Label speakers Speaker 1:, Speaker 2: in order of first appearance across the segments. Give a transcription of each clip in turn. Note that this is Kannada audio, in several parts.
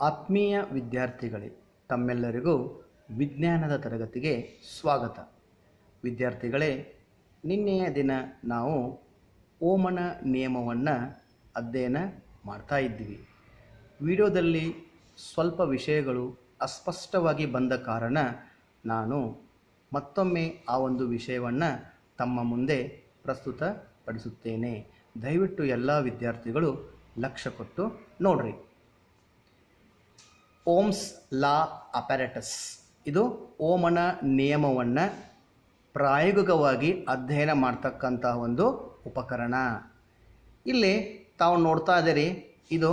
Speaker 1: ಆತ್ಮೀಯ ವಿದ್ಯಾರ್ಥಿಗಳೇ, ತಮ್ಮೆಲ್ಲರಿಗೂ ವಿಜ್ಞಾನದ ತರಗತಿಗೆ ಸ್ವಾಗತ. ವಿದ್ಯಾರ್ಥಿಗಳೇ, ನಿನ್ನೆಯ ದಿನ ನಾವು ಓಮನ ನಿಯಮವನ್ನು ಅಧ್ಯಯನ ಮಾಡ್ತಾ ಇದ್ದೀವಿ. ವಿಡಿಯೋದಲ್ಲಿ ಸ್ವಲ್ಪ ವಿಷಯಗಳು ಅಸ್ಪಷ್ಟವಾಗಿ ಬಂದ ಕಾರಣ ನಾನು ಮತ್ತೊಮ್ಮೆ ಆ ಒಂದು ವಿಷಯವನ್ನು ತಮ್ಮ ಮುಂದೆ ಪ್ರಸ್ತುತಪಡಿಸುತ್ತೇನೆ. ದಯವಿಟ್ಟು ಎಲ್ಲ ವಿದ್ಯಾರ್ಥಿಗಳು ಲಕ್ಷ್ಯ ಕೊಟ್ಟು ನೋಡ್ರಿ. ಓಮ್ಸ್ ಲಾ ಅಪ್ಯಾರಟಸ್ ಇದು ಓಮನ ನಿಯಮವನ್ನು ಪ್ರಾಯೋಗಿಕವಾಗಿ ಅಧ್ಯಯನ ಮಾಡ್ತಕ್ಕಂತಹ ಒಂದು ಉಪಕರಣ. ಇಲ್ಲಿ ತಾವು ನೋಡ್ತಾ ಇದ್ದೀರಿ, ಇದು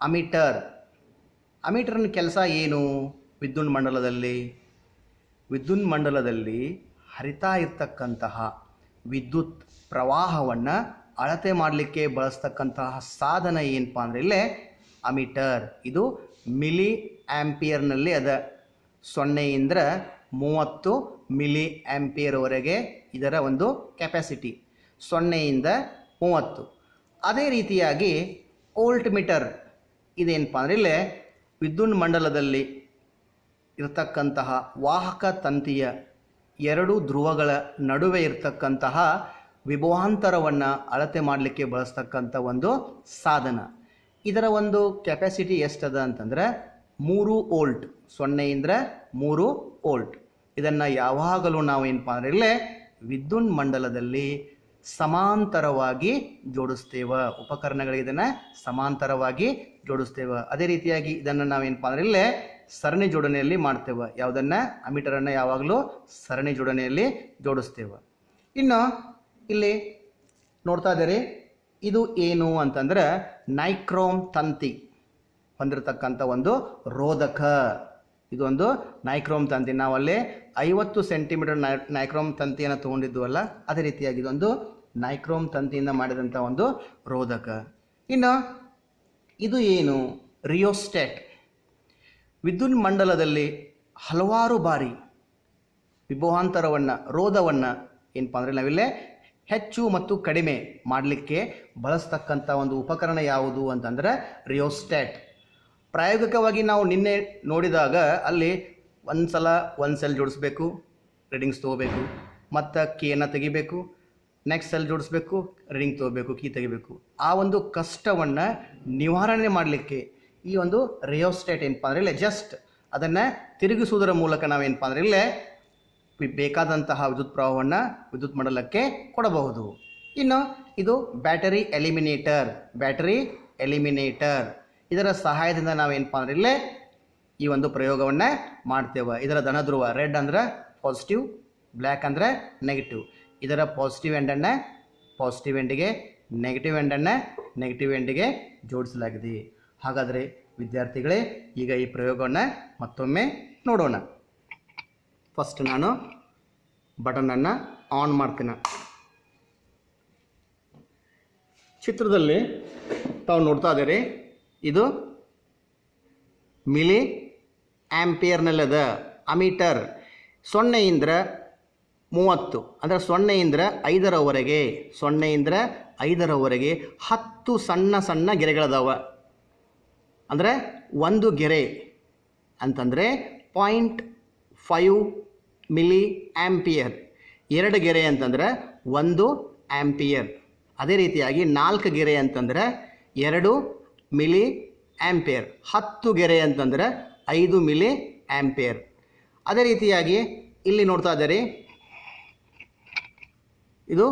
Speaker 1: ಅಮೀಟರ್. ಅಮೀಟರ್ನ ಕೆಲಸ ಏನು? ವಿದ್ಯುನ್ ಮಂಡಲದಲ್ಲಿ? ವಿದ್ಯುನ್ ಮಂಡಲದಲ್ಲಿ ಹರಿತಾ ಇರ್ತಕ್ಕಂತಹ ವಿದ್ಯುತ್ ಪ್ರವಾಹವನ್ನು ಅಳತೆ ಮಾಡಲಿಕ್ಕೆ ಬಳಸ್ತಕ್ಕಂತಹ ಸಾಧನ ಏನಪ್ಪ ಅಂದರೆ ಇಲ್ಲೇ ಅಮೀಟರ್. ಇದು ಮಿಲಿ ಆ್ಯಂಪಿಯರ್ನಲ್ಲಿ ಅದ. ಸೊನ್ನೆಯಿಂದ ಮೂವತ್ತು ಮಿಲಿ ಆ್ಯಂಪಿಯರ್ವರೆಗೆ ಇದರ ಒಂದು ಕೆಪ್ಯಾಸಿಟಿ ಸೊನ್ನೆಯಿಂದ ಮೂವತ್ತು. ಅದೇ ರೀತಿಯಾಗಿ ಓಲ್ಟ್ ಮೀಟರ್ ಇದೇನಪ್ಪ ಅಂದರೆ ಇಲ್ಲೇ ವಿದ್ಯುನ್ ಮಂಡಲದಲ್ಲಿ ಇರತಕ್ಕಂತಹ ವಾಹಕ ತಂತಿಯ ಎರಡು ಧ್ರುವಗಳ ನಡುವೆ ಇರತಕ್ಕಂತಹ ವಿಭವಾಂತರವನ್ನು ಅಳತೆ ಮಾಡಲಿಕ್ಕೆ ಬಳಸ್ತಕ್ಕಂಥ ಒಂದು ಸಾಧನ. ಇದರ ಒಂದು ಕೆಪಾಸಿಟಿ ಎಷ್ಟದ ಅಂತಂದರೆ ಮೂರು ಓಲ್ಟ್ ಸೊನ್ನೆಯಿಂದ ಮೂರು ಓಲ್ಟ್ ಇದನ್ನು ಯಾವಾಗಲೂ ನಾವು ಏನಪ್ಪ ಅಂದರೆ ಇಲ್ಲೇ ವಿದ್ಯುನ್ ಮಂಡಲದಲ್ಲಿ ಸಮಾಂತರವಾಗಿ ಜೋಡಿಸ್ತೇವೆ. ಉಪಕರಣಗಳಿಗೆ ಇದನ್ನು ಸಮಾಂತರವಾಗಿ ಜೋಡಿಸ್ತೇವೆ. ಅದೇ ರೀತಿಯಾಗಿ ಇದನ್ನು ನಾವೇನಪ್ಪ ಅಂದ್ರೆ ಇಲ್ಲೇ ಸರಣಿ ಜೋಡಣೆಯಲ್ಲಿ ಮಾಡ್ತೇವೆ. ಯಾವುದನ್ನು? ಅಮಿಟರನ್ನು ಯಾವಾಗಲೂ ಸರಣಿ ಜೋಡಣೆಯಲ್ಲಿ ಜೋಡಿಸ್ತೇವೆ. ಇನ್ನು ಇಲ್ಲಿ ನೋಡ್ತಾ ಇದ್ದೀರಿ ಇದು ಏನು ಅಂತಂದ್ರೆ ನೈಕ್ರೋಮ್ ತಂತಿ ಹೊಂದಿರತಕ್ಕಂಥ ಒಂದು ರೋಧಕ. ಇದೊಂದು ನೈಕ್ರೋಮ್ ತಂತಿ. ನಾವಲ್ಲಿ ಐವತ್ತು ಸೆಂಟಿಮೀಟರ್ ನೈ, ನೈಕ್ರೋಮ್ ತಂತಿಯನ್ನು ತೊಗೊಂಡಿದ್ದುವಲ್ಲ ಅದೇ ರೀತಿಯಾಗಿ ಇದೊಂದು ನೈಕ್ರೋಮ್ ತಂತಿಯಿಂದ ಮಾಡಿದಂಥ ಒಂದು ರೋಧಕ. ಇನ್ನು ಇದು ಏನು? ರಿಯೋಸ್ಟೇಟ್. ವಿದ್ಯುನ್ ಮಂಡಲದಲ್ಲಿ ಹಲವಾರು ಬಾರಿ ವಿಭವಾಂತರವನ್ನು, ರೋಧವನ್ನು ಏನಪ್ಪ ಅಂದರೆ ನಾವಿಲ್ಲೇ ಹೆಚ್ಚು ಮತ್ತು ಕಡಿಮೆ ಮಾಡಲಿಕ್ಕೆ ಬಳಸ್ತಕ್ಕಂಥ ಒಂದು ಉಪಕರಣ ಯಾವುದು ಅಂತಂದರೆ ರಿಯೋಸ್ಟ್ಯಾಟ್ ಪ್ರಾಯೋಗಿಕವಾಗಿ ನಾವು ನಿನ್ನೆ ನೋಡಿದಾಗ ಅಲ್ಲಿ ಒಂದು ಸಲ ಒಂದು ಸೆಲ್ ಜೋಡಿಸ್ಬೇಕು, ರೀಡಿಂಗ್ಸ್ ತೊಗೋಬೇಕು, ಮತ್ತು ಕೀಯನ್ನು ತೆಗಿಬೇಕು, ನೆಕ್ಸ್ಟ್ ಸೆಲ್ ಜೋಡಿಸ್ಬೇಕು, ರೀಡಿಂಗ್ ತೊಗೋಬೇಕು, ಕೀ ತೆಗಿಬೇಕು. ಆ ಒಂದು ಕಷ್ಟವನ್ನು ನಿವಾರಣೆ ಮಾಡಲಿಕ್ಕೆ ಈ ಒಂದು ರಿಯೋಸ್ಟೇಟ್ ಏನಪ್ಪ ಅಂದರೆ ಇಲ್ಲೇ ಜಸ್ಟ್ ಅದನ್ನು ತಿರುಗಿಸುವುದರ ಮೂಲಕ ನಾವೇನಪ್ಪ ಅಂದರೆ ಇಲ್ಲೇ ಬೇಕಾದಂತಹ ವಿದ್ಯುತ್ ಪ್ರವಾಹವನ್ನು ವಿದ್ಯುತ್ ಮಂಡಲಕ್ಕೆ ಕೊಡಬಹುದು. ಇನ್ನು ಇದು ಬ್ಯಾಟರಿ ಎಲಿಮಿನೇಟರ್ ಬ್ಯಾಟರಿ ಎಲಿಮಿನೇಟರ್. ಇದರ ಸಹಾಯದಿಂದ ನಾವೇನಪ್ಪ ಅಂದ್ರೆ ಇಲ್ಲೇ ಈ ಒಂದು ಪ್ರಯೋಗವನ್ನು ಮಾಡ್ತೇವೆ. ಇದರ ಧನಧ್ರುವ ರೆಡ್ ಅಂದ್ರೆ ಪಾಸಿಟಿವ್ ಬ್ಲ್ಯಾಕ್ ಅಂದರೆ ನೆಗೆಟಿವ್ ಇದರ ಪಾಸಿಟಿವ್ ಎಂಡನ್ನು ಪಾಸಿಟಿವ್ ಎಂಡಿಗೆ ನೆಗೆಟಿವ್ ಎಂಡನ್ನು ನೆಗೆಟಿವ್ ಎಂಡಿಗೆ ಜೋಡಿಸಲಾಗಿದೆ. ಹಾಗಾದರೆ ವಿದ್ಯಾರ್ಥಿಗಳೇ, ಈಗ ಈ ಪ್ರಯೋಗವನ್ನು ಮತ್ತೊಮ್ಮೆ ನೋಡೋಣ. ಫಸ್ಟ್ ನಾನು ಬಟನನ್ನು ಆನ್ ಮಾಡ್ತೀನಿ. ಚಿತ್ರದಲ್ಲಿ ತಾವು ನೋಡ್ತಾ ಇದ್ದೀರಿ, ಇದು ಮಿಲಿ ಆ್ಯಂಪಿಯರ್ನಲ್ಲದ ಅಮೀಟರ್ ಸೊನ್ನೆಯಿಂದ ಮೂವತ್ತು, ಅಂದರೆ ಸೊನ್ನೆಯಿಂದ ಐದರವರೆಗೆ ಸೊನ್ನೆಯಿಂದ ಐದರವರೆಗೆ ಹತ್ತು ಸಣ್ಣ ಸಣ್ಣ ಗೆರೆಗಳದಾವ. ಅಂದರೆ ಒಂದು ಗೆರೆ ಅಂತಂದರೆ ಪಾಯಿಂಟ್ ಫೈವ್ ಮಿಲಿ ಆ್ಯಂಪಿಯರ್ ಎರಡು ಗೆರೆ ಅಂತಂದರೆ ಒಂದು ಆ್ಯಂಪಿಯರ್ ಅದೇ ರೀತಿಯಾಗಿ ನಾಲ್ಕು ಗೆರೆ ಅಂತಂದರೆ ಎರಡು ಮಿಲಿ ಆ್ಯಂಪಿಯರ್ ಹತ್ತು ಗೆರೆ ಅಂತಂದರೆ ಐದು ಮಿಲಿ ಆ್ಯಂಪಿಯರ್ ಅದೇ ರೀತಿಯಾಗಿ ಇಲ್ಲಿ ನೋಡ್ತಾ ಇದ್ದೀರಿ. ಇದು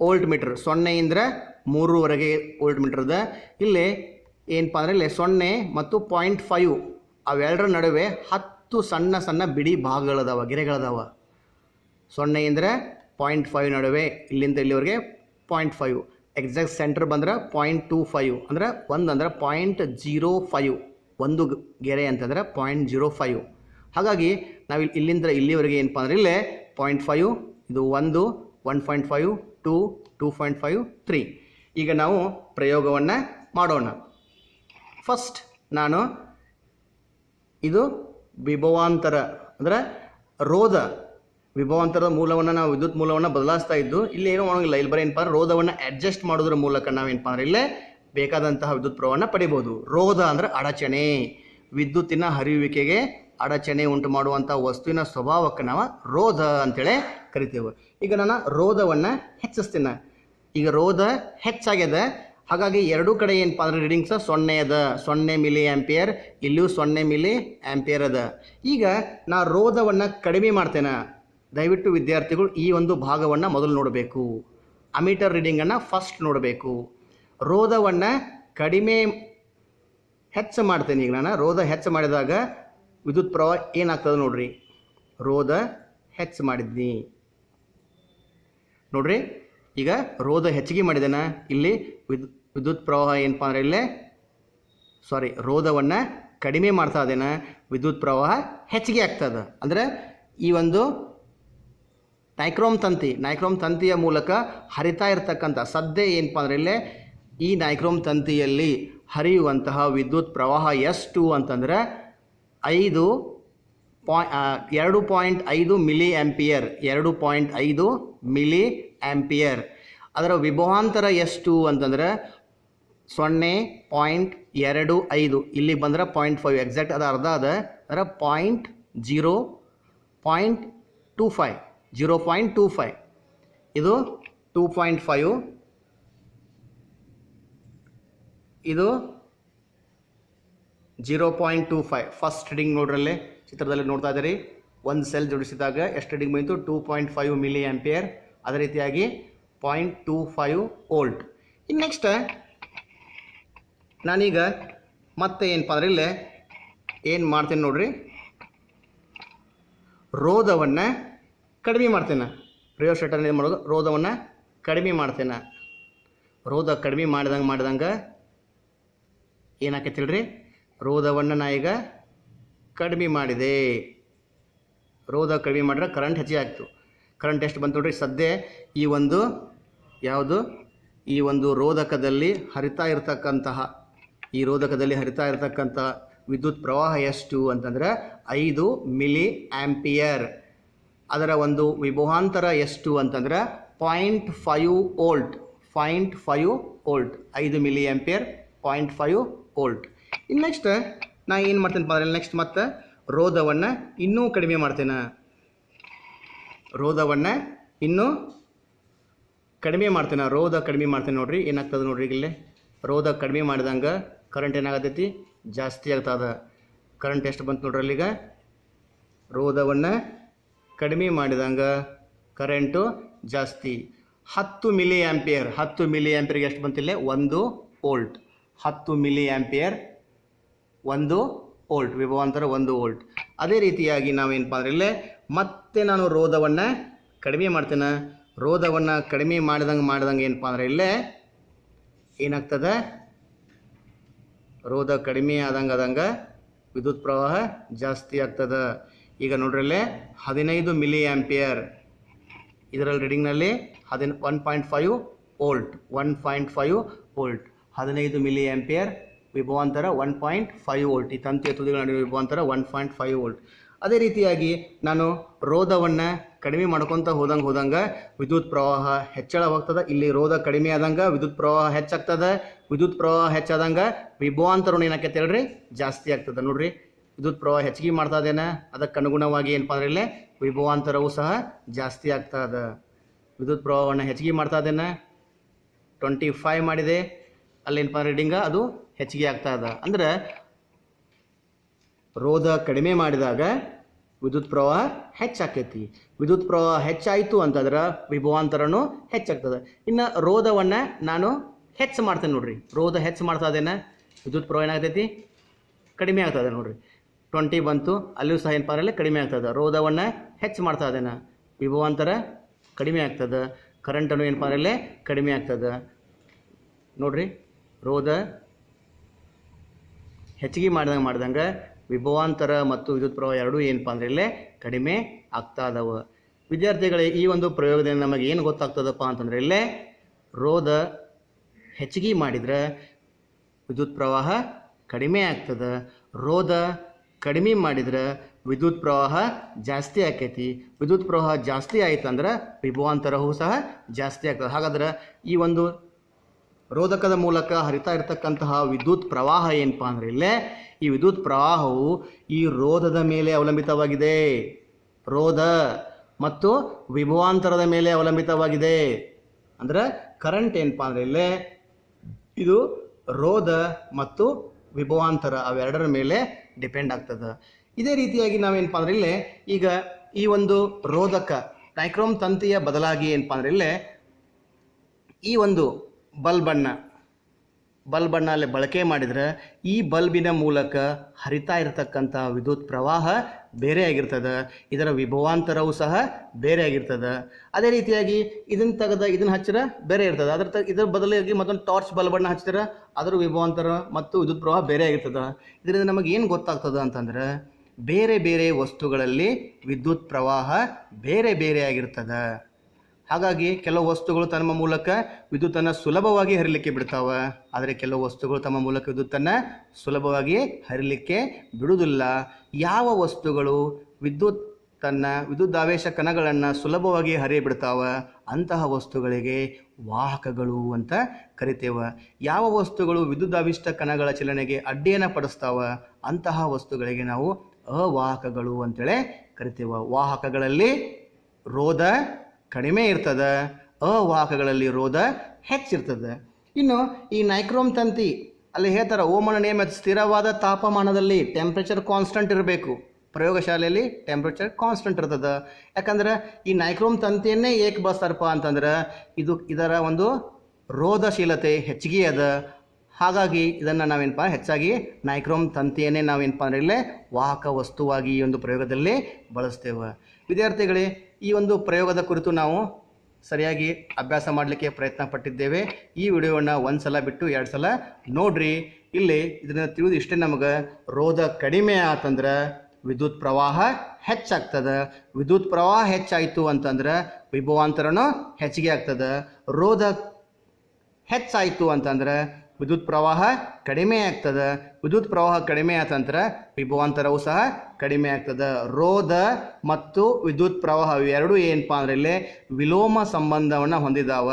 Speaker 1: ಓಲ್ಟ್ ಮೀಟ್ರ್ ಸೊನ್ನೆಯಿಂದ ಮೂರುವರೆಗೆ ಓಲ್ಟ್ ಮೀಟ್ರದ ಇಲ್ಲಿ ಏನಪ್ಪ ಅಂದರೆ ಇಲ್ಲಿ ಸೊನ್ನೆ ಮತ್ತು ಪಾಯಿಂಟ್ ಫೈವ್ ಅವೆರಡರ ನಡುವೆ ಹತ್ತು ಸಣ್ಣ ಸಣ್ಣ ಬಿಡಿ ಭಾಗಗಳದಾವ, ಗೆರೆಗಳದಾವ. ಸೊನ್ನೆಯಿಂದ ಪಾಯಿಂಟ್ ಫೈವ್ ನಡುವೆ, ಇಲ್ಲಿಂದ ಇಲ್ಲಿವರೆಗೆ ಪಾಯಿಂಟ್ ಫೈವ್ ಎಕ್ಸಾಕ್ಟ್ ಸೆಂಟರ್ ಬಂದ್ರೆ ಪಾಯಿಂಟ್ ಟೂ ಫೈವ್ ಅಂದ್ರೆ ಒಂದು ಅಂದ್ರೆ ಪಾಯಿಂಟ್ ಜೀರೋ ಫೈವ್ ಒಂದು ಗೆರೆ ಅಂತಂದ್ರೆ ಪಾಯಿಂಟ್ ಜೀರೋ ಫೈವ್ ಹಾಗಾಗಿ ನಾವು ಇಲ್ಲಿ ಇಲ್ಲಿಂದ ಇಲ್ಲಿವರೆಗೆ ಏನಪ್ಪ ಅಂದರೆ ಇಲ್ಲೇ ಪಾಯಿಂಟ್ ಫೈವ್ ಇದು ಒಂದು one point five two two point five three ಈಗ ನಾವು ಪ್ರಯೋಗವನ್ನು ಮಾಡೋಣ. ಫಸ್ಟ್ ನಾನು ಇದು ವಿಭವಾಂತರ, ಅಂದರೆ ರೋಧ, ವಿಭವಾಂತರದ ಮೂಲವನ್ನು ನಾವು ವಿದ್ಯುತ್ ಮೂಲವನ್ನು ಬದಲಾಯಿಸ್ತಾ ಇದ್ದು, ಇಲ್ಲಿ ಏನೂ ಮಾಡೋಂಗಿಲ್ಲ. ಇಲ್ಲಿ ಬರೀ ಏನಪ್ಪ ಅಂದ್ರೆ ರೋಧವನ್ನು ಅಡ್ಜಸ್ಟ್ ಮಾಡೋದ್ರ ಮೂಲಕ ನಾವೇನಪ್ಪ ಅಂದ್ರೆ ಇಲ್ಲೇ ಬೇಕಾದಂತಹ ವಿದ್ಯುತ್ ಪ್ರವಾಹವನ್ನು ಪಡಿಬೋದು. ರೋಧ ಅಂದರೆ ಅಡಚಣೆ. ವಿದ್ಯುತ್ತಿನ ಹರಿಯುವಿಕೆಗೆ ಅಡಚಣೆ ಉಂಟು ಮಾಡುವಂಥ ವಸ್ತುವಿನ ಸ್ವಭಾವಕ್ಕೆ ನಾವು ರೋಧ ಅಂತೇಳಿ ಕರಿತೇವೆ. ಈಗ ನಾನು ರೋಧವನ್ನು ಹೆಚ್ಚಿಸ್ತೀನಿ. ಈಗ ರೋಧ ಹೆಚ್ಚಾಗ್ಯದ ಹಾಗಾಗಿ ಎರಡೂ ಕಡೆ ಏನಪ್ಪ ಅಂದ್ರೆ ರೀಡಿಂಗ್ಸ್ ಸೊನ್ನೆ ಅದ ಸೊನ್ನೆ ಮಿಲಿ ಆ್ಯಂಪಿಯರ್ ಇಲ್ಲಿಯೂ ಸೊನ್ನೆ ಮಿಲಿ ಆ್ಯಂಪಿಯರ್ ಅದ. ಈಗ ನಾ ರೋಧವನ್ನು ಕಡಿಮೆ ಮಾಡ್ತೇನೆ. ದಯವಿಟ್ಟು ವಿದ್ಯಾರ್ಥಿಗಳು ಈ ಒಂದು ಭಾಗವನ್ನು ಮೊದಲು ನೋಡಬೇಕು. ಅಮೀಟರ್ ರೀಡಿಂಗನ್ನು ಫಸ್ಟ್ ನೋಡಬೇಕು. ರೋಧವನ್ನು ಕಡಿಮೆ ಹೆಚ್ಚು ಮಾಡ್ತೇನೆ ಈಗ ನಾನು. ರೋಧ ಹೆಚ್ಚು ಮಾಡಿದಾಗ ವಿದ್ಯುತ್ ಪ್ರವಾಹ ಏನಾಗ್ತದೆ ನೋಡ್ರಿ. ರೋಧ ಹೆಚ್ಚು ಮಾಡಿದ್ನಿ. ನೋಡ್ರಿ. ಈಗ ರೋಧ ಹೆಚ್ಚಿಗೆ ಮಾಡಿದನ? ಇಲ್ಲಿ ವಿದ್, ವಿದ್ಯುತ್ ಪ್ರವಾಹ ಏನಪ್ಪ ಅಂದರೆ ಇಲ್ಲೇ ಸಾರಿ ರೋಧವನ್ನು ಕಡಿಮೆ ಮಾಡ್ತಾ ಇದ್ದೇನೆ ವಿದ್ಯುತ್ ಪ್ರವಾಹ ಹೆಚ್ಚಿಗೆ ಆಗ್ತದೆ ಅಂದರೆ ಈ ಒಂದು ನೈಕ್ರೋಮ್ ತಂತಿ ನೈಕ್ರೋಮ್ ತಂತಿಯ ಮೂಲಕ ಹರಿತಾ ಇರತಕ್ಕಂಥ ಸದ್ಯ ಏನಪ್ಪ ಅಂದರೆ ಇಲ್ಲೇ, ಈ ನೈಕ್ರೋಮ್ ತಂತಿಯಲ್ಲಿ ಹರಿಯುವಂತಹ ವಿದ್ಯುತ್ ಪ್ರವಾಹ ಎಷ್ಟು ಅಂತಂದರೆ ಐದು ಪಾಯ್ ಎರಡು ಪಾಯಿಂಟ್ ಐದು ಮಿಲಿ ಆ್ಯಂಪಿಯರ್ ಎರಡು ಪಾಯಿಂಟ್ ಐದು ಮಿಲಿ ಆ್ಯಂಪಿಯರ್ ಅದರ ವಿಭವಾಂತರ ಎಷ್ಟು ಅಂತಂದರೆ ಸೊನ್ನೆ ಪಾಯಿಂಟ್ ಎರಡು ಐದು. ಇಲ್ಲಿ ಬಂದರೆ ಪಾಯಿಂಟ್ ಫೈವ್. ಎಕ್ಸಾಕ್ಟ್ ಅದು ಅರ್ಧ ಅದ. ಅಂದರೆ point zero, point two five. Zero point two five. ಇದು ಟೂ ಪಾಯಿಂಟ್ ಫೈವ್. ಇದು zero point two five. First reading ನೋಡ್ರಲ್ಲಿ ಚಿತ್ರದಲ್ಲಿ ನೋಡ್ತಾ ಇದ್ದೀರಿ. ಒಂದು ಸೆಲ್ ಜೋಡಿಸಿದಾಗ ಎಷ್ಟು ರೀಡಿಂಗ್ ಬಂತು? Two point five milli ampere ಅದೇ ರೀತಿಯಾಗಿ ಪಾಯಿಂಟ್ ಟೂ ಫೈವ್ ಓಲ್ಟ್ ಇನ್ನು ನೆಕ್ಸ್ಟ್ ನಾನೀಗ ಮತ್ತೆ ಏನಪ್ಪ ಅಂದ್ರೆ ಇಲ್ಲೇ ಏನು ಮಾಡ್ತೇನೆ ನೋಡ್ರಿ? ರೋಧವನ್ನು ಕಡಿಮೆ ಮಾಡ್ತೇನೆ. ರಿಯೋ ಶಟರ್ ಏನು ಮಾಡೋದು? ರೋಧವನ್ನು ಕಡಿಮೆ ಮಾಡ್ತೇನೆ. ರೋಧ ಕಡಿಮೆ ಮಾಡಿದಂಗೆ ಮಾಡಿದಂಗೆ ಏನಾಕೈತಿಲ್ರಿ ರೋಧವನ್ನು ನಾ ಈಗ ಕಡಿಮೆ ಮಾಡಿದೆ. ರೋಧ ಕಡಿಮೆ ಮಾಡಿದ್ರೆ ಕರೆಂಟ್ ಹೆಚ್ಚಿಗೆ ಆಗ್ತು. ಕರೆಂಟ್ ಎಷ್ಟು ಬಂತು ನೋಡ್ರಿ. ಸದ್ಯ ಈ ಒಂದು ಯಾವುದು? ಈ ಒಂದು ರೋಧಕದಲ್ಲಿ ಹರಿತಾ ಇರತಕ್ಕಂತಹ, ಈ ರೋಧಕದಲ್ಲಿ ಹರಿತಾ ಇರತಕ್ಕಂಥ ವಿದ್ಯುತ್ ಪ್ರವಾಹ ಎಷ್ಟು ಅಂತಂದ್ರೆ ಐದು ಮಿಲಿ ಆ್ಯಂಪಿಯರ್ ಅದರ ಒಂದು ವಿಭವಾಂತರ ಎಷ್ಟು ಅಂತಂದ್ರೆ point five volt point five volt ಐದು milli ampere point five volt ಇನ್ನು ನೆಕ್ಸ್ಟ್ ನಾ ಏನು ಮಾಡ್ತೇನೆ ಅಂದ್ರೆ ನೆಕ್ಸ್ಟ್ ಮತ್ತೆ ರೋಧವನ್ನು ಇನ್ನೂ ಕಡಿಮೆ ಮಾಡ್ತೇನೆ. ರೋಧವನ್ನು ಇನ್ನೂ ಕಡಿಮೆ ಮಾಡ್ತೇನೆ. ರೋಧ ಕಡಿಮೆ ಮಾಡ್ತೇನೆ ನೋಡ್ರಿ. ಏನಾಗ್ತದೆ ನೋಡ್ರಿ ಇಲ್ಲಿ? ರೋಧ ಕಡಿಮೆ ಮಾಡಿದಂಗೆ ಕರೆಂಟ್ ಏನಾಗತೈತಿ? ಜಾಸ್ತಿ ಆಗ್ತದೆ. ಕರೆಂಟ್ ಎಷ್ಟು ಬಂತು ನೋಡ್ರಿ ಅಲ್ಲಿಗ? ರೋಧವನ್ನು ಕಡಿಮೆ ಮಾಡಿದಂಗೆ ಕರೆಂಟು ಜಾಸ್ತಿ. ಹತ್ತು ಮಿಲಿ ಆ್ಯಂಪಿಯರ್ ಹತ್ತು ಮಿಲಿ ಆ್ಯಂಪಿಯರ್ಗೆ ಎಷ್ಟು ಬಂತಿಲ್ಲ ಒಂದು ವೋಲ್ಟ್ ಹತ್ತು ಮಿಲಿ ಆ್ಯಂಪಿಯರ್ ಒಂದು ಓಲ್ಟ್ ವಿಭವಾಂತರ ಒಂದು ಓಲ್ಟ್ ಅದೇ ರೀತಿಯಾಗಿ ನಾವೇನಪ್ಪ ಅಂದ್ರೆ ಇಲ್ಲೇ ಮತ್ತೆ ನಾನು ರೋಧವನ್ನು ಕಡಿಮೆ ಮಾಡ್ತೇನೆ. ರೋಧವನ್ನು ಕಡಿಮೆ ಮಾಡಿದಂಗೆ ಮಾಡಿದಂಗೆ ಏನಪ್ಪ ಅಂದ್ರೆ ಇಲ್ಲೇ ಏನಾಗ್ತದೆ? ರೋಧ ಕಡಿಮೆ ಆದಂಗೆ ಆದಂಗೆ ವಿದ್ಯುತ್ ಪ್ರವಾಹ ಜಾಸ್ತಿ ಆಗ್ತದೆ. ಈಗ ನೋಡ್ರಲ್ಲೇ ಹದಿನೈದು ಮಿಲಿ ಆ್ಯಂಪಿಯರ್ ಇದರಲ್ಲಿ ರೀಡಿಂಗ್ನಲ್ಲಿ ಹದಿನ one point five volt one point five volt ಹದಿನೈದು ಮಿಲಿ ಆ್ಯಂಪಿಯರ್ ವಿಭವಾಂತರ ಒನ್ ಪಾಯಿಂಟ್ ಫೈವ್ ವೋಲ್ಟ್ ಈ ತಂತಿಯ ತುದಿಗಳ ನಡುವೆ ವಿಭವಾಂತರ ಒನ್ ಪಾಯಿಂಟ್ ಫೈವ್ ವೋಲ್ಟ್ ಅದೇ ರೀತಿಯಾಗಿ ನಾನು ರೋಧವನ್ನು ಕಡಿಮೆ ಮಾಡ್ಕೊತ ಹೋದಂಗೆ ಹೋದಂಗೆ ವಿದ್ಯುತ್ ಪ್ರವಾಹ ಹೆಚ್ಚಳವಾಗ್ತದೆ. ಇಲ್ಲಿ ರೋಧ ಕಡಿಮೆ ಆದಂಗೆ ವಿದ್ಯುತ್ ಪ್ರವಾಹ ಹೆಚ್ಚಾಗ್ತದೆ. ವಿದ್ಯುತ್ ಪ್ರವಾಹ ಹೆಚ್ಚಾದಂಗೆ ವಿಭವಾಂತರವನ್ನು ಏನಾಕೈತೆ ಹೇಳ್ರಿ? ಜಾಸ್ತಿ ಆಗ್ತದೆ. ನೋಡ್ರಿ, ವಿದ್ಯುತ್ ಪ್ರವಾಹ ಹೆಚ್ಚಿಗೆ ಮಾಡ್ತಾ ಇದ್ದೇನೆ ಅದಕ್ಕೆ ಅನುಗುಣವಾಗಿ ಏನಪ್ಪ ಅಂದ್ರೆ ಇಲ್ಲೇ? ವಿಭವಾಂತರವು ಸಹ ಜಾಸ್ತಿ ಆಗ್ತದೆ ವಿದ್ಯುತ್ ಪ್ರವಾಹವನ್ನು ಹೆಚ್ಚಿಗೆ ಮಾಡ್ತಾ ಇದ್ದೇನೆ ಟ್ವೆಂಟಿ ಫೈವ್ ಮಾಡಿದೆ. ಅಲ್ಲೇನಪ್ಪ ರೀಡಿಂಗ? ಅದು ಹೆಚ್ಚಿಗೆ ಆಗ್ತಾ ಇದೆ. ಅಂದ್ರೆ ರೋಧ ಕಡಿಮೆ ಮಾಡಿದಾಗ ವಿದ್ಯುತ್ ಪ್ರವಾಹ ಹೆಚ್ಚಾಕೈತಿ. ವಿದ್ಯುತ್ ಪ್ರವಾಹ ಹೆಚ್ಚಾಯಿತು ಅಂತಂದ್ರೆ ವಿಭವಾಂತರನು ಹೆಚ್ಚಾಗ್ತದೆ. ಇನ್ನು ರೋಧವನ್ನು ನಾನು ಹೆಚ್ಚು ಮಾಡ್ತೇನೆ ನೋಡ್ರಿ. ರೋಧ ಹೆಚ್ಚು ಮಾಡ್ತಾ ಇದ್ದೇನೆ ವಿದ್ಯುತ್ ಪ್ರವಾಹ ಏನಾಗ್ತೈತಿ? ಕಡಿಮೆ ಆಗ್ತದೆ ನೋಡ್ರಿ. ಟ್ವೆಂಟಿ ಬಂತು ಅಲ್ಲಿಯೂ ಸಹ ಅಂದ್ರೆ ಕಡಿಮೆ ಆಗ್ತದೆ ರೋಧವನ್ನು ಹೆಚ್ಚು ಮಾಡ್ತಾ ಇದ್ದೇನೆ ವಿಭವಾಂತರ ಕಡಿಮೆ ಆಗ್ತದೆ. ಕರೆಂಟನ್ನು ಏನಪ್ಪ ಅಂದ್ರೆ ಕಡಿಮೆ ಆಗ್ತದೆ. ನೋಡ್ರಿ. ರೋಧ ಹೆಚ್ಚಿಗೆ ಮಾಡ್ದಂಗೆ ಮಾಡ್ದಂಗೆ ವಿಭವಾಂತರ ಮತ್ತು ವಿದ್ಯುತ್ ಪ್ರವಾಹ ಎರಡೂ ಏನಪ್ಪ ಅಂದ್ರೆ ಇಲ್ಲೇ ಕಡಿಮೆ ಆಗ್ತಾ ಇದಾವೆ ವಿದ್ಯಾರ್ಥಿಗಳೇ, ಈ ಒಂದು ಪ್ರಯೋಗದಿಂದ ನಮಗೆ ಏನು ಗೊತ್ತಾಗ್ತದಪ್ಪ ಅಂತಂದ್ರೆ ಇಲ್ಲೇ ರೋಧ ಹೆಚ್ಚಿಗೆ ಮಾಡಿದ್ರೆ ವಿದ್ಯುತ್ ಪ್ರವಾಹ ಕಡಿಮೆ ಆಗ್ತದೆ. ರೋಧ ಕಡಿಮೆ ಮಾಡಿದ್ರೆ ವಿದ್ಯುತ್ ಪ್ರವಾಹ ಜಾಸ್ತಿ ಆಕೈತಿ. ವಿದ್ಯುತ್ ಪ್ರವಾಹ ಜಾಸ್ತಿ ಆಯ್ತಂದ್ರೆ ವಿಭವಾಂತರವೂ ಸಹ ಜಾಸ್ತಿ ಆಗ್ತದೆ. ಹಾಗಾದ್ರೆ ಈ ಒಂದು ರೋಧಕದ ಮೂಲಕ ಹರಿತಾ ಇರತಕ್ಕಂತಹ ವಿದ್ಯುತ್ ಪ್ರವಾಹ ಏನಪ್ಪ ಅಂದರೆ ಇಲ್ಲೇ ಈ ವಿದ್ಯುತ್ ಪ್ರವಾಹವು ಈ ರೋಧದ ಮೇಲೆ ಅವಲಂಬಿತವಾಗಿದೆ. ರೋಧ ಮತ್ತು ವಿಭವಾಂತರದ ಮೇಲೆ ಅವಲಂಬಿತವಾಗಿದೆ. ಅಂದ್ರೆ ಕರೆಂಟ್ ಏನಪ್ಪ ಅಂದರೆ ಇಲ್ಲೇ ಇದು ರೋಧ ಮತ್ತು ವಿಭವಾಂತರ ಅವೆರಡರ ಮೇಲೆ ಡಿಪೆಂಡ್ ಆಗ್ತದೆ. ಇದೇ ರೀತಿಯಾಗಿ ನಾವೇನಪ್ಪ ಅಂದ್ರೆ ಇಲ್ಲೇ ಈಗ ಈ ಒಂದು ರೋಧಕ ನೈಕ್ರೋಮ್ ತಂತಿಯ ಬದಲಾಗಿ ಏನಪ್ಪ ಅಂದ್ರೆ ಇಲ್ಲೇ ಈ ಒಂದು ಬಲ್ಬನ್ನು ಬಲ್ಬನ್ನು ಅಲ್ಲಿ ಬಳಕೆ ಮಾಡಿದರೆ ಈ ಬಲ್ಬಿನ ಮೂಲಕ ಹರಿತಾ ಇರತಕ್ಕಂಥ ವಿದ್ಯುತ್ ಪ್ರವಾಹ ಬೇರೆ ಆಗಿರ್ತದೆ. ಇದರ ವಿಭವಾಂತರವೂ ಸಹ ಬೇರೆ ಆಗಿರ್ತದೆ. ಅದೇ ರೀತಿಯಾಗಿ ಇದನ್ನು ತೆಗೆದ, ಇದನ್ನು ಹಚ್ಚಿದ್ರೆ ಬೇರೆ ಇರ್ತದೆ. ಅದ್ರ ಇದರ ಬದಲಾಗಿ ಮತ್ತೊಂದು ಟಾರ್ಚ್ ಬಲ್ಬಣ್ಣ ಹಚ್ಚಿದ್ರೆ ಅದರ ವಿಭವಾಂತರ ಮತ್ತು ವಿದ್ಯುತ್ ಪ್ರವಾಹ ಬೇರೆ ಆಗಿರ್ತದೆ. ಇದರಿಂದ ನಮಗೆ ಏನು ಗೊತ್ತಾಗ್ತದೆ ಅಂತಂದ್ರೆ ಬೇರೆ ಬೇರೆ ವಸ್ತುಗಳಲ್ಲಿ ವಿದ್ಯುತ್ ಪ್ರವಾಹ ಬೇರೆ ಬೇರೆ ಆಗಿರ್ತದೆ. ಹಾಗಾಗಿ ಕೆಲವು ವಸ್ತುಗಳು ತಮ್ಮ ಮೂಲಕ ವಿದ್ಯುತ್ತನ್ನು ಸುಲಭವಾಗಿ ಹರಿಲಿಕ್ಕೆ ಬಿಡ್ತಾವೆ. ಆದರೆ ಕೆಲವು ವಸ್ತುಗಳು ತಮ್ಮ ಮೂಲಕ ವಿದ್ಯುತ್ತನ್ನು ಸುಲಭವಾಗಿ ಹರಿಲಿಕ್ಕೆ ಬಿಡುವುದಿಲ್ಲ. ಯಾವ ವಸ್ತುಗಳು ವಿದ್ಯುತ್ ತನ್ನ ವಿದ್ಯುದಾವೇಶ ಕಣಗಳನ್ನು ಸುಲಭವಾಗಿ ಹರಿಬಿಡ್ತಾವ ಅಂತಹ ವಸ್ತುಗಳಿಗೆ ವಾಹಕಗಳು ಅಂತ ಕರಿತೇವೆ. ಯಾವ ವಸ್ತುಗಳು ವಿದ್ಯುದಾವಿಷ್ಟ ಕಣಗಳ ಚಲನೆಗೆ ಅಡ್ಡಿಯನ್ನು ಪಡಿಸ್ತಾವ? ಅಂತಹ ವಸ್ತುಗಳಿಗೆ ನಾವು ಅವಾಹಕಗಳು ಅಂತೇಳಿ ಕರಿತೇವೆ. ವಾಹಕಗಳಲ್ಲಿ ರೋಧ ಕಡಿಮೆ ಇರ್ತದೆ, ಅವಾಹಕಗಳಲ್ಲಿ ರೋಧ ಹೆಚ್ಚಿರ್ತದೆ. ಇನ್ನು ಈ ನೈಕ್ರೋಮ್ ತಂತಿ, ಅಲ್ಲಿ ಹೇಳ್ತಾರೆ, ಓಮನ ನಿಯಮ ಸ್ಥಿರವಾದ ತಾಪಮಾನದಲ್ಲಿ ಟೆಂಪ್ರೇಚರ್ ಕಾನ್ಸ್ಟಂಟ್ ಇರಬೇಕು. ಪ್ರಯೋಗಶಾಲೆಯಲ್ಲಿ ಟೆಂಪ್ರೇಚರ್ ಕಾನ್ಸ್ಟಂಟ್ ಇರ್ತದೆ. ಯಾಕಂದ್ರೆ ಈ ನೈಕ್ರೋಮ್ ತಂತಿಯನ್ನೇ ಏಕೆ ಬಳಸ್ತಾರಪ್ಪ ಅಂತಂದ್ರೆ, ಇದು ಇದರ ಒಂದು ರೋಧಶೀಲತೆ ಹೆಚ್ಚಿಗೆ ಅದ. ಹಾಗಾಗಿ ಇದನ್ನು ನಾವೇನಪ್ಪ ಹೆಚ್ಚಾಗಿ ನೈಕ್ರೋಮ್ ತಂತಿಯನ್ನೇ ನಾವೇನಪ್ಪ ಅಂದ್ರೆ ಇಲ್ಲೇ ವಾಹಕ ವಸ್ತುವಾಗಿ ಈ ಒಂದು ಪ್ರಯೋಗದಲ್ಲಿ ಬಳಸ್ತೇವೆ. ವಿದ್ಯಾರ್ಥಿಗಳೇ, ಈ ಒಂದು ಪ್ರಯೋಗದ ಕುರಿತು ನಾವು ಸರಿಯಾಗಿ ಅಭ್ಯಾಸ ಮಾಡಲಿಕ್ಕೆ ಪ್ರಯತ್ನ ಪಟ್ಟಿದ್ದೇವೆ. ಈ ವಿಡಿಯೋವನ್ನು ಒಂದು ಸಲ ಬಿಟ್ಟು ಎರಡು ಸಲ ನೋಡ್ರಿ. ಇಲ್ಲಿ ಇದನ್ನು ತಿಳಿದು ಇಷ್ಟೇ ನಮಗೆ ರೋಧ ಕಡಿಮೆ ಆತಂದ್ರೆ ವಿದ್ಯುತ್ ಪ್ರವಾಹ ಹೆಚ್ಚಾಗ್ತದೆ. ವಿದ್ಯುತ್ ಪ್ರವಾಹ ಹೆಚ್ಚಾಯಿತು ಅಂತಂದ್ರೆ ವಿಭವಾಂತರನೂ ಹೆಚ್ಚಿಗೆ ಆಗ್ತದೆ. ರೋಧ ಹೆಚ್ಚಾಯಿತು ಅಂತಂದ್ರೆ ವಿದ್ಯುತ್ ಪ್ರವಾಹ ಕಡಿಮೆ ಆಗ್ತದೆ. ವಿದ್ಯುತ್ ಪ್ರವಾಹ ಕಡಿಮೆ ಆತಂದ್ರೆ ವಿಭವಾಂತರವು ಸಹ ಕಡಿಮೆ ಆಗ್ತದೆ. ರೋಧ ಮತ್ತು ವಿದ್ಯುತ್ ಪ್ರವಾಹ ಇವೆರಡೂ ಏನಪ್ಪ ಅಂದ್ರೆ ಇಲ್ಲಿ ವಿಲೋಮ ಸಂಬಂಧವನ್ನು ಹೊಂದಿದಾವ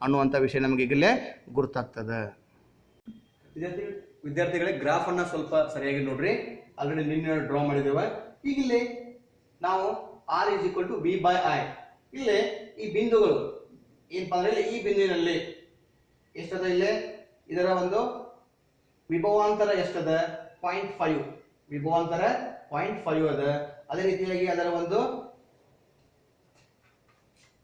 Speaker 1: ಅನ್ನುವಂಥ ವಿಷಯ ನಮಗೆ ಈಗಲೇ ಗುರುತಾಗ್ತದೆ. ವಿದ್ಯಾರ್ಥಿಗಳೇ ಗ್ರಾಫ್ ಅನ್ನ ಸ್ವಲ್ಪ ಸರಿಯಾಗಿ ನೋಡ್ರಿ. ಆಲ್ರೆಡಿ ನಿನ್ನೆ ಡ್ರಾ ಮಾಡಿದ್ದೇವೆ. ಈಗ ಇಲ್ಲಿ ನಾವು R is equal to B by I ಇಲ್ಲಿ ಈ ಬಿಂದುಗಳು ಏನಪ್ಪಾ ಅಂದ್ರೆ ಇಲ್ಲಿ ಈ ಬಿಂದುವಿನಲ್ಲಿ ಎಷ್ಟದ ಇಲ್ಲಿ? ಇದರ ಒಂದು ವಿಭವಾಂತರ ಎಷ್ಟದ? ಪಾಯಿಂಟ್ ಫೈವ್ ವಿಭವಾಂತರ ಪಾಯಿಂಟ್ ಫೈವ್ ಅದ. ಅದೇ ರೀತಿಯಾಗಿ ಅದರ ಒಂದು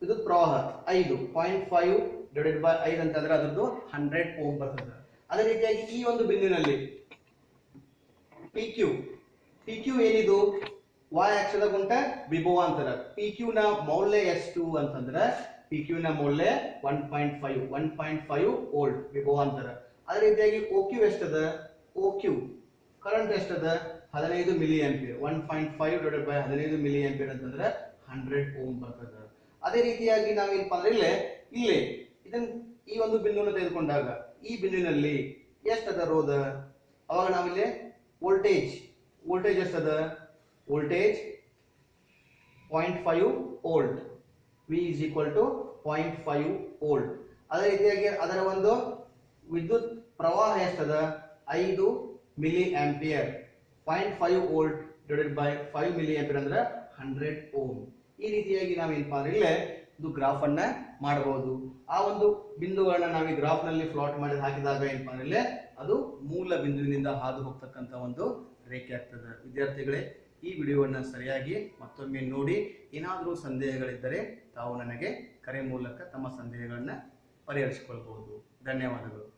Speaker 1: ಇದು ಪ್ರವಾಹ ಐದು. ಪಾಯಿಂಟ್ ಫೈವ್ ಡಿವೈಡೆಡ್ ಬೈ ಐದು ಅಂತಂದ್ರೆ ಅದರದ್ದು ಹಂಡ್ರೆಡ್ ಓಮ್ ಬರ್ತದೆ. ಅದೇ ರೀತಿಯಾಗಿ ಈ ಒಂದು ಬಿಂದುವಿನಲ್ಲಿ ಪಿ ಕ್ಯೂ ಪಿ ಕ್ಯೂ ಏನಿದು? ವಾಯ್ ಅಕ್ಷದ ಗುಂಟ ವಿಭವಾಂತರ. ಪಿ ಕ್ಯೂ ನ ಮೌಲ್ಯ ಎಷ್ಟು ಅಂತಂದ್ರೆ ಪಿ ಕ್ಯೂ ನ ಮೌಲ್ಯ one point five one point five volt ವಿಭವಾಂತರ. ಅದೇ ರೀತಿಯಾಗಿ ಓ ಕ್ಯೂ ಎಷ್ಟದ? ಓ ಕ್ಯೂ ಕರೆಂಟ್ ಎಷ್ಟದ? ಹದಿನೈದು milliampere one point five divided by ಹದಿನೈದು ಮಿಲಿ ಆಂಪಿಯರ್ ಅಂತಂದ್ರೆ ಹಂಡ್ರೆಡ್ ಓಮ್ ಬರ್ತದೆ. ಅದೇ ರೀತಿಯಾಗಿ ನಾವೇನಪ್ಪ ಅಂದ್ರೆ ಇಲ್ಲೇ, ಇಲ್ಲಿ ಇದನ್ನ ಈ ಒಂದು ಬಿಂದುವನ್ನು ತೆಗೆದುಕೊಂಡಾಗ ಈ ಬಿಂದುವಿನಲ್ಲಿ ಎಷ್ಟದ ರೋಧ? ಅವಾಗ ನಾವಿಲ್ಲಿ voltage voltage ಎಷ್ಟದ? Voltage point five volt V is equal to point five volt ಅದೇ ರೀತಿಯಾಗಿ ಅದರ ಒಂದು ವಿದ್ಯುತ್ ಪ್ರವಾಹ ಎಷ್ಟದ? ಐದು milliampere point five volt divided by five milliampere ಅಂದ್ರೆ ಹಂಡ್ರೆಡ್ ಓಮ್ ಈ ರೀತಿಯಾಗಿ ನಾವೇನಪ್ಪ ಅಂದ್ರೆ ಇಲ್ಲೇ ಇದು ಗ್ರಾಫ್ ಅನ್ನ ಮಾಡಬಹುದು ಆ ಒಂದು ಬಿಂದುಗಳನ್ನ ನಾವು ಈ ಗ್ರಾಫ್ನಲ್ಲಿ ಫ್ಲಾಟ್ ಮಾಡಿ ಹಾಕಿದಾಗ ಏನಪ್ಪ ಅಂದ್ರೆ ಅದು ಮೂಲ ಬಿಂದುವಿನಿಂದ ಹಾದು ಹೋಗ್ತಕ್ಕಂತ ಒಂದು ರೇಖೆ ಆಗ್ತದೆ. ವಿದ್ಯಾರ್ಥಿಗಳೇ ಈ ವಿಡಿಯೋವನ್ನು ಸರಿಯಾಗಿ ಮತ್ತೊಮ್ಮೆ ನೋಡಿ, ಏನಾದರೂ ಸಂದೇಹಗಳಿದ್ದರೆ ತಾವು ನನಗೆ ಕರೆ ಮೂಲಕ ತಮ್ಮ ಸಂದೇಹಗಳನ್ನು ಪರಿಹರಿಸಿಕೊಳ್ಬಹುದು. ಧನ್ಯವಾದಗಳು.